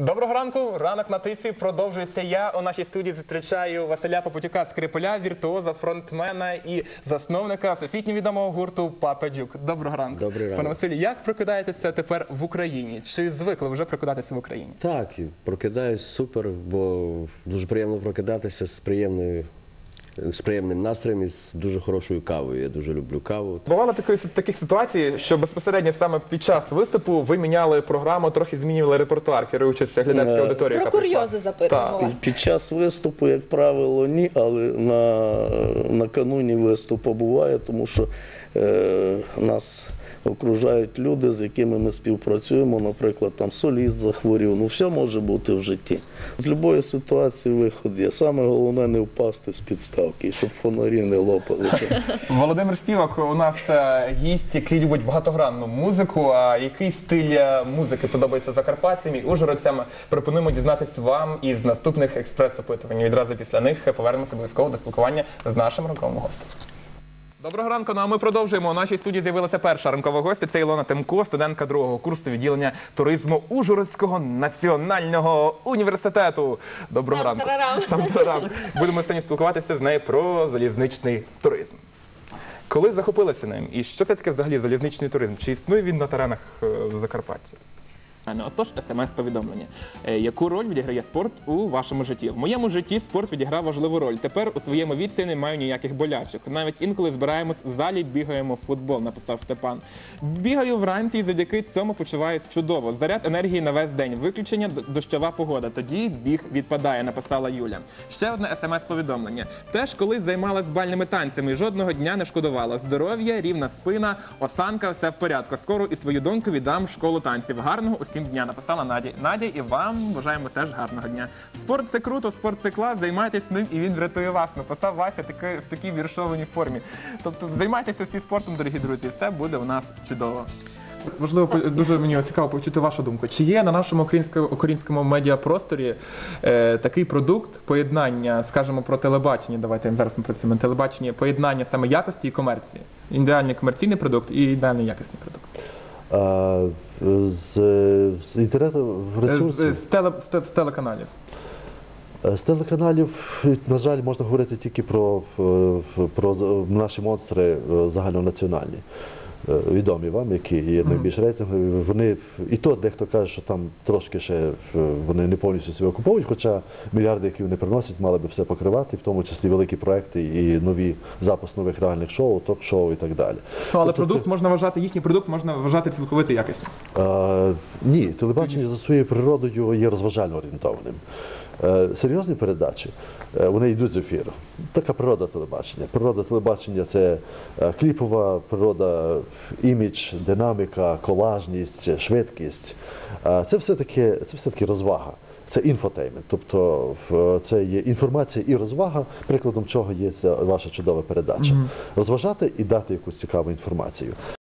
Доброго ранку, ранок на тисі продовжується. Я у нашій студії зустрічаю Василя Попутюка Скрипаля, віртуоза, фронтмена і засновника всесвітньо відомого гурту Папа Дюк. Доброго ранку. Добрий ранок. Пане Василю, як прокидаєтеся тепер в Україні? Чи звикли вже прокидатися в Україні? Так, прокидаюсь супер, бо дуже приємно прокидатися з приємною. З приємним настроєм і з дуже хорошою кавою. Я дуже люблю каву. Бувало такої таких ситуацій, що безпосередньо саме під час виступу ви міняли програму, трохи змінювали репертуар, керуючись глядацькою Е, аудиторією. Про курйози запитуємо вас. Під час виступу, як правило, ні, але на, накануні виступу буває, тому що е, нас окружають люди, з якими ми співпрацюємо. Наприклад, там соліст захворів. Ну, все може бути в житті. З будь-якої ситуації виход є. Саме головне не впасти з підставки, і щоб фонарі не лопали. Володимир Співак у нас е, гість, який любить багатогранну музику. А який стиль е, музики подобається закарпатцям і ужгородцям? Пропонуємо дізнатись вам із наступних експрес-опитувань. Відразу після них повернемося обов'язково до спілкування з нашим роковим гостем. Доброго ранку. Ну а ми продовжуємо. У нашій студії з'явилася перша ранкова гостя. Це Ілона Темко, студентка другого курсу відділення туризму Ужгородського національного університету. Доброго ранку. Будемо сьогодні спілкуватися з нею про залізничний туризм. Коли захопилася ним? І що це таке взагалі залізничний туризм? Чи існує він на теренах е, Закарпаття? Ну, Отож, смс-повідомлення. Е, Яку роль відіграє спорт у вашому житті? В моєму житті спорт відіграв важливу роль. Тепер у своєму віці не маю ніяких болячок. Навіть інколи збираємось в залі, бігаємо в футбол, написав Степан. Бігаю вранці і завдяки цьому почуваюсь чудово. Заряд енергії на весь день. Виключення дощова погода. Тоді біг відпадає, написала Юля. Ще одне смс-повідомлення. Теж колись займалась бальними танцями жодного дня не шкодувала. Здоров'я, рівна спина, осанка, все в порядку. Скоро і свою доньку віддам в школу танців. Гарного усім дня написала Наді. Надя, і вам бажаємо теж гарного дня. Спорт це круто, спорт це клас. Займайтесь ним, і він врятує вас. Написав Вася таки, в такій віршованій формі. Тобто, займайтеся всі спортом, дорогі друзі. Все буде у нас чудово. Важливо дуже мені цікаво почути вашу думку. Чи є на нашому українському українському медіапросторі е, такий продукт поєднання, скажімо, про телебачення? Давайте зараз ми працюємо на телебаченні, поєднання саме якості і комерції. Ідеальний комерційний продукт і ідеальний якісний продукт. З, з інтернету ресурсів. З, з, теле, з, з телеканалів. Е, з телеканалів, на жаль, можна говорити тільки про, е, про наші монстри е, загальнонаціональні. Е, Відомі вам, які є найбільш рейтингові. Вони і то дехто каже, що там трошки ще е, вони не повністю себе окуповують, хоча мільярди, які вони приносять, мали би все покривати, в тому числі великі проекти і нові запуск нових реальних шоу, ток-шоу і так далі. Ну, але Тобто продукт це- можна вважати, їхній продукт можна вважати цілковито якісним. Е, ні, телебачення за своєю природою є розважально орієнтованим. Серйозні передачі вони йдуть з ефіру. Така природа телебачення. Природа телебачення це кліпова природа, імідж, динаміка, колажність, швидкість. Е, це все-таки це все-таки розвага. Це інфотеймент, тобто це є інформація і розвага, прикладом чого є ваша чудова передача. Розважати і дати якусь цікаву інформацію.